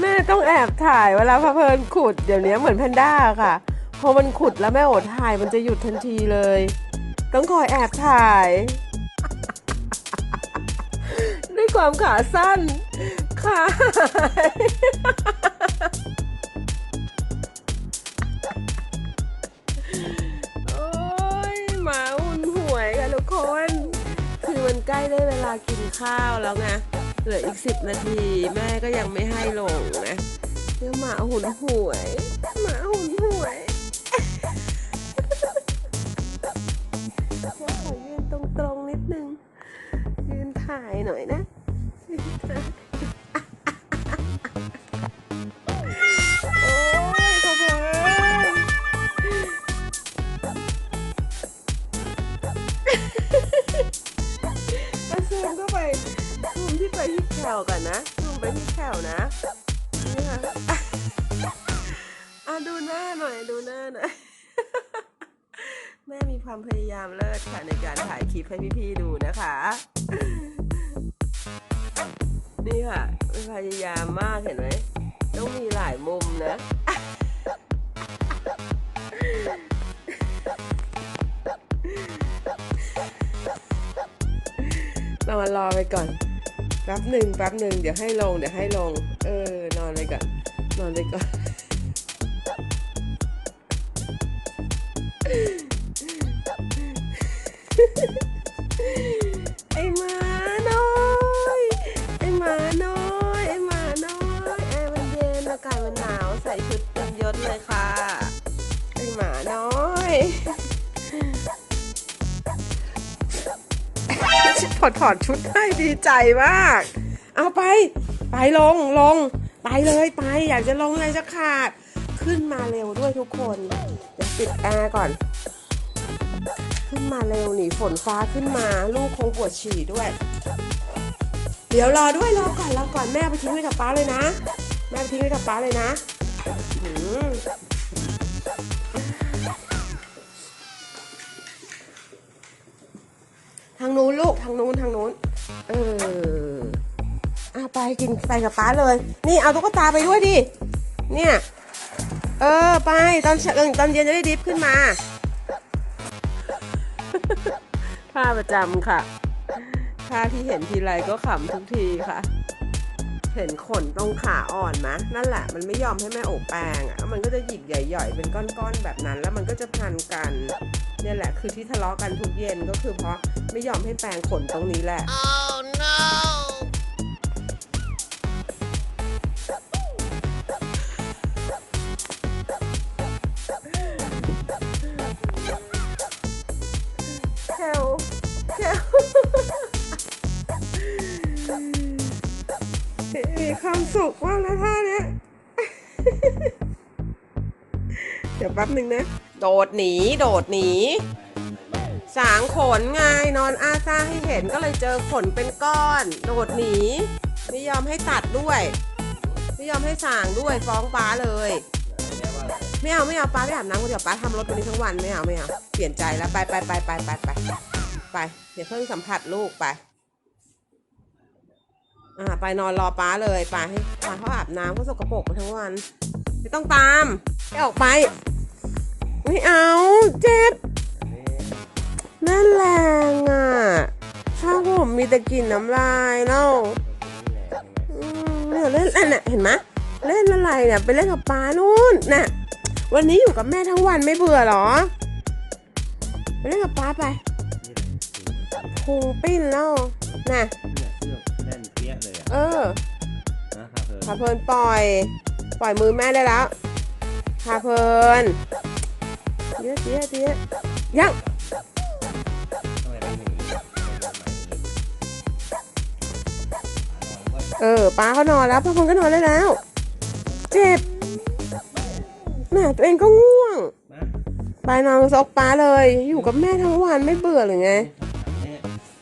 แม่ต้องแอบถ่ายเวลาพะเพลินขุดเดี๋ยวนี้เหมือนแพนด้าค่ะ พอมันขุดแล้วแม่อดถ่ายมันจะหยุดทันทีเลย ต้องคอยแอบถ่าย ด้วยความขาสั้นขา ใกล้ได้เวลากินข้าวแล้วไงเหลืออีกสิบนาทีแม่ก็ยังไม่ให้ลงนะเดี๋ยวหมาหุ่นหวยหมาหุ่นหวย แคลก่อนนะซูมไปที่แคลนะนี่ค่ะอะดูหน้าหน่อยดูหน้าหน่อยแม่มีความพยายามเลิศค่ะในการถ่ายคลิปให้พี่ๆดูนะคะ นี่ค่ะพยายามมากเห็นไหมต้องมีหลายมุมนะนอนรอไปก่อน แป๊บหนึ่งแป๊บหนึ่งเดี๋ยวให้ลงเดี๋ยวให้ลง เออนอนไปก่อนนอนไปก่อน อดถอดชุดให้ดีใจมาก เอาไป ไปลงลง ไปเลยไป อยากจะลงอยจะขาด ขึ้นมาเร็วด้วยทุกคน เดี๋ยวปิดแอร์ก่อน ขึ้นมาเร็วหนีฝนฟ้าขึ้นมา ลูกคงปวดฉี่ด้วย เดี๋ยวรอด้วยรอก่อนรอก่อนแม่ไปทิ้งไว้กับป้าเลยนะ แม่ไปทิ้งไว้กับป้าเลยนะางนู้นทางนู้นทางนู้น เออเอาไปกินไปกับป้าเลย นี่เอาตุ๊กตาไปด้วยดิ เนี่ย เออไปตอนเช้าตอนเย็นจะได้ดิฟขึ้นมาท่าประจำค่ะท่าที่เห็นทีไรก็ขำทุกทีค่ะ เห็นขนตรงขาอ่อนไหมนั่นแหละมันไม่ยอมให้แม่อบแปรงอะ มันก็จะหยิกใหญ่ๆเป็นก้อนๆแบบนั้น แล้วมันก็จะพันกัน เนี่ยแหละคือที่ทะเลาะกันทุกเย็นก็คือเพราะไม่ยอมให้แปรงขนตรงนี้แหละ Oh no! แคลแคลมีความสุขมากนะท่าเนี้ย เดี๋ยวแป๊บหนึ่งนะ โดดหนี โดดหนี สางขนไงนอนอาซาให้เห็นก็เลยเจอขนเป็นก้อน โดดหนี ไม่ยอมให้ตัดด้วย ไม่ยอมให้สางด้วยฟ้องป้าเลย ไม่เอาไม่เอาป้าไปอาบน้ำก็เดี๋ยวป้าทำรถวันนี้ทั้งวันไม่เอาไม่เอาเปลี่ยนใจแล้วไปไปไปไปไปไปไปเดี๋ยวเพิ่งสัมผัสลูกไปอ่าไปนอนรอป้าเลยไปให้ป้าเขาอาบน้ำเขาสกปรกมาทั้งวัน ไม่ต้องตามให้ออกไป ไม่เอาเจ็บนั่นแรงอะถ้าผมมีแต่กลิ่นน้ำลายแล้วอืมเนี่ยเล่นอันน่ะเห็นไหมเล่นอะไรเนี่ยไปเล่นกับป้านู่นน่ะวันนี้อยู่กับแม่ทั้งวันไม่เบื่อเหรอไปเล่นกับป้าไปพุงปิ้นแล้วน่ะเนี่ยเสื้อแน่นเปี้ยเลยอะเออนะครับเธอพาเพลินปล่อย ปล่อยมือแม่ได้แล้วพาเพลิน เดี๋ยวเดี๋ยวเดี๋ยวยังเอย่างเออป้าเขานอนแล้วพาเพลินก็นอนได้แล้ว เจ็บแม่ตัวเองก็ง่วงไปนอนซอกป้าเลย อยู่กับแม่ทั้งวันไม่เบื่อหรือไง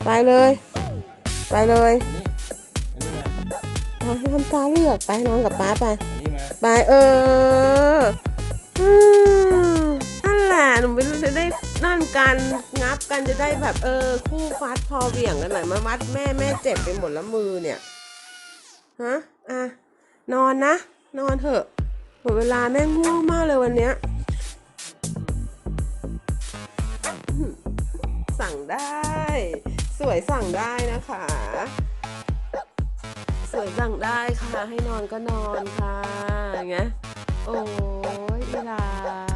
ไปเลย ไปเลยอันนี้อันนี้มาให้ทำตาเลือกไปนอนกับป้าไป ไปเออ ไม่รู้จะได้นั่นกันงับกันจะได้แบบเออ คู่ฟัดพอเหวี่ยงกันหน่อยมาวัดแม่แม่เจ็บไปหมดแล้วมือเนี่ยฮะอะนอนนะ นอนเถอะหมดเวลาแม่ง่วงมากเลยวันเนี้ยสั่งได้ สวยสั่งได้นะคะ สวยสั่งได้ค่ะ ให้นอนก็นอนค่ะอย่างเงี้ยโอ้ยอีลา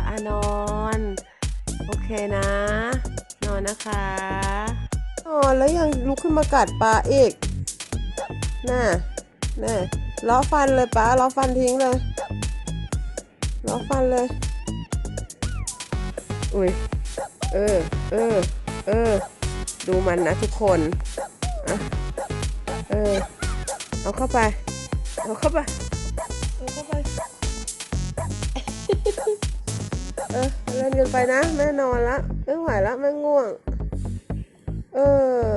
อะนอน นะ นอนนะคะนอนแล้วยังลุกขึ้นมากัดปลาอีกน่ะน่ะล้อฟันเลยป้าล้อฟันทิ้งเลยล้อฟันเลย อุ้ย เออ เออ เออ ดูมันนะทุกคนอะเออ เอาเข้าไป เอาเข้าไป เอาเข้าไป เออ เล่นกันไปนะแม่นอนละไม่ไหวละแม่ง่วง เออ